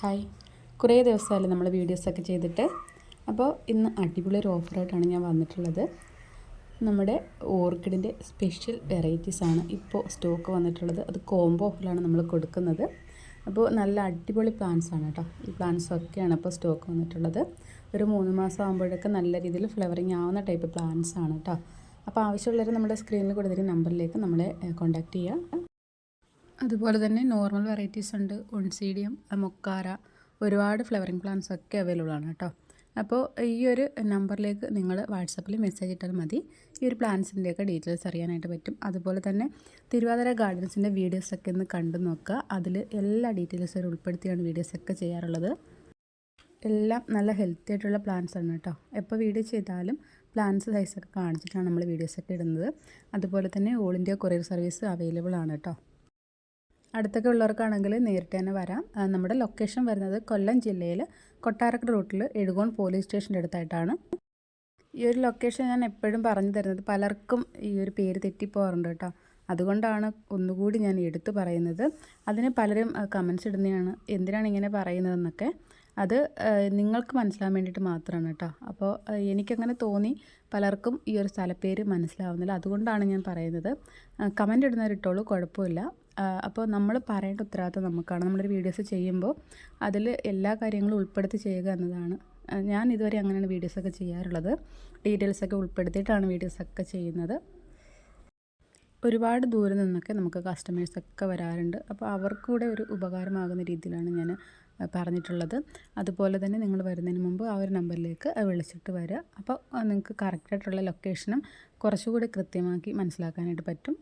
Hi. കുറേ ദിവസമായാലും നമ്മൾ വീഡിയോസൊക്കെ ചെയ്തിട്ട്. അപ്പോൾ ഇന്ന് അടിപൊളി ഒരു ഓഫറായിട്ടാണ് ഞാൻ വന്നിട്ടുള്ളത്. നമ്മുടെ ഓർക്കിഡിന്റെ സ്പെഷ്യൽ വെറൈറ്റീസ് ആണ് ഇപ്പോൾ സ്റ്റോക്ക് വന്നിട്ടുള്ളത്. അത് കോംബോ ഓഫറിലാണ് നമ്മൾ കൊടുക്കുന്നത്. അപ്പോൾ നല്ല അടിപൊളി പ്ലാന്റ്സ് ആണ് കേട്ടോ. ഈ പ്ലാന്റ്സ് ഒക്കെയാണ് ഇപ്പോൾ സ്റ്റോക്ക് വന്നിട്ടുള്ളത്. ഒരു മൂന്ന് മാസം ആകുമ്പോഴൊക്കെ നല്ല രീതിയിൽ ഫ്ലവറിങ് ആവുന്ന ടൈപ്പ് പ്ലാന്റ്സ് ആണ് കേട്ടോ. അപ്പോൾ ആവശ്യമുള്ളവർ നമ്മുടെ സ്ക്രീനിൽ കൊടുത്തിരിക്കുന്ന നമ്പറിലേക്ക് നമ്മളെ കോൺടാക്റ്റ് ചെയ്യുക. അതുപോലെ തന്നെ നോർമൽ വെറൈറ്റീസ് ഉണ്ട്. ഒൺസീഡിയം മൊക്കാര ഒരുപാട് ഫ്ലവറിങ് പ്ലാന്റ്സ് ഒക്കെ അവൈലബിൾ ആണ് കേട്ടോ. അപ്പോൾ ഈ ഒരു നമ്പറിലേക്ക് നിങ്ങൾ വാട്സപ്പിൽ മെസ്സേജ് ഇട്ടാൽ മതി. ഈ ഒരു പ്ലാന്റ്സിന്റെയൊക്കെ ഡീറ്റെയിൽസ് അറിയാനായിട്ട് പറ്റും. അതുപോലെ തന്നെ തിരുവാതിര ഗാർഡൻസിന്റെ വീഡിയോസൊക്കെ ഒന്ന് കണ്ടു നോക്കുക. അതിൽ എല്ലാ ഡീറ്റെയിൽസും ഉൾപ്പെടുത്തിയാണ് വീഡിയോസൊക്കെ ചെയ്യാറുള്ളത്. എല്ലാം നല്ല ഹെൽത്തി ആയിട്ടുള്ള പ്ലാന്റ്സ് ആണ് കേട്ടോ. എപ്പോൾ വീഡിയോ ചെയ്താലും പ്ലാന്റ്സ് സൈസൊക്കെ കാണിച്ചിട്ടാണ് നമ്മൾ വീഡിയോസൊക്കെ ഇടുന്നത്. അതുപോലെ തന്നെ all India courier service available ആണ് കേട്ടോ. അടുത്തൊക്കെ ഉള്ളവർക്കാണെങ്കിൽ നേരിട്ട് തന്നെ വരാം. നമ്മുടെ ലൊക്കേഷൻ വരുന്നത് കൊല്ലം ജില്ലയിൽ കൊട്ടാരക്കര റൂട്ടിൽ എഴുകോൺ പോലീസ് സ്റ്റേഷന്റെ അടുത്തായിട്ടാണ്. ഈ ഒരു ലൊക്കേഷൻ ഞാൻ എപ്പോഴും പറഞ്ഞു തരുന്നത് പലർക്കും ഈ ഒരു പേര് തെറ്റിപ്പോകാറുണ്ട് കേട്ടോ. അതുകൊണ്ടാണ് ഒന്നുകൂടി ഞാൻ എടുത്തു പറയുന്നത്. അതിന് പലരും കമൻസ് ഇടുന്നതാണ്. എന്തിനാണ് ഇങ്ങനെ പറയുന്നതെന്നൊക്കെ അത് നിങ്ങൾക്ക് മനസ്സിലാൻ വേണ്ടിയിട്ട് മാത്രമാണ് കേട്ടോ അപ്പോൾ എനിക്കങ്ങനെ തോന്നി. പലർക്കും ഈ ഒരു സ്ഥലപ്പേര് മനസ്സിലാവുന്നില്ല. അതുകൊണ്ടാണ് ഞാൻ പറയുന്നത്. കമന്റ് ഇടുന്നവരിട്ടോളൂ കുഴപ്പമില്ല. അപ്പോൾ നമ്മൾ പറയേണ്ട ഉത്തരവാദിത്വം നമുക്കാണ്. നമ്മളൊരു വീഡിയോസ് ചെയ്യുമ്പോൾ അതിൽ എല്ലാ കാര്യങ്ങളും ഉൾപ്പെടുത്തി ചെയ്യുക എന്നതാണ്. ഞാൻ ഇതുവരെ അങ്ങനെയാണ് വീഡിയോസൊക്കെ ചെയ്യാറുള്ളത്. ഡീറ്റെയിൽസൊക്കെ ഉൾപ്പെടുത്തിയിട്ടാണ് വീഡിയോസൊക്കെ ചെയ്യുന്നത്. ഒരുപാട് ദൂരെ നിന്നൊക്കെ നമുക്ക് കസ്റ്റമേഴ്സൊക്കെ വരാറുണ്ട്. അപ്പോൾ അവർക്കൂടെ ഒരു ഉപകാരമാകുന്ന രീതിയിലാണ് ഞാൻ പറഞ്ഞിട്ടുള്ളത്. അതുപോലെ തന്നെ നിങ്ങൾ വരുന്നതിന് മുമ്പ് ആ ഒരു നമ്പറിലേക്ക് വിളിച്ചിട്ട് വരിക അപ്പോൾ നിങ്ങൾക്ക് കറക്റ്റായിട്ടുള്ള ലൊക്കേഷനും കുറച്ചുകൂടി കൃത്യമാക്കി മനസ്സിലാക്കാനായിട്ട് പറ്റും.